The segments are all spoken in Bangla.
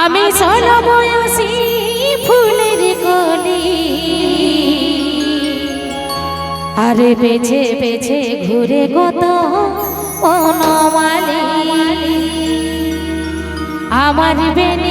আমি ষোল বয়সী ফুলের কলি। আরে বেছে বেছে ঘুরে কত অনমালি। আমার বেনি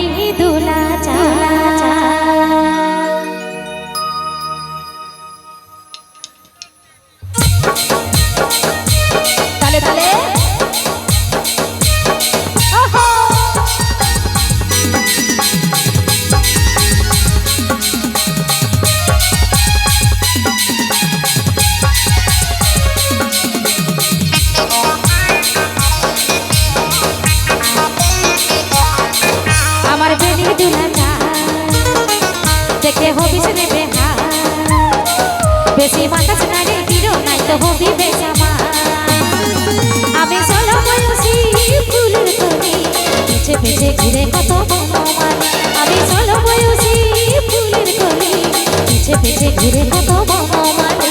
পেছে ঘুরে কত বনমান আমি ষোলো বয়সী ফুলের কলি পেছে পেছে ঘুরে কত বনমালি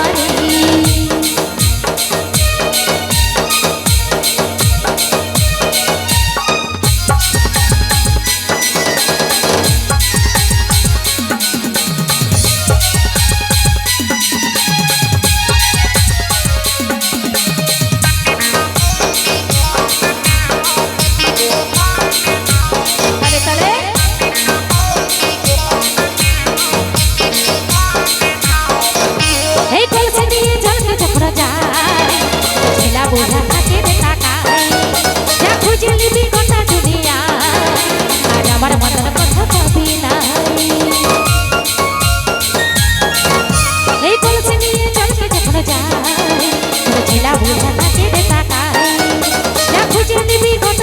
কলসি নিয়ে জলকে যখন যায় ছেলা বোঝা থাকে রে কাকাই যা খুঁজে নিবি গোটা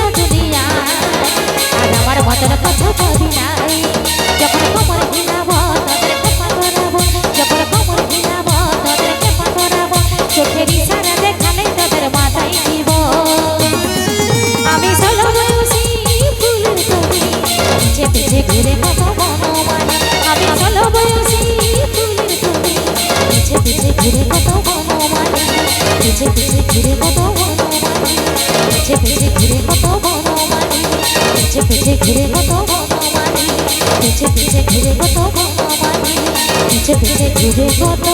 ঘুরে কত বনমান পিছে পিছে ঘুরে কত বনমান পিছে পিছে ঘুরে কত বনমান পিছে পিছে ঘুরে কত বনমান পিছে পিছে ঘুরে কত পিছে পিছে ঘুরে কত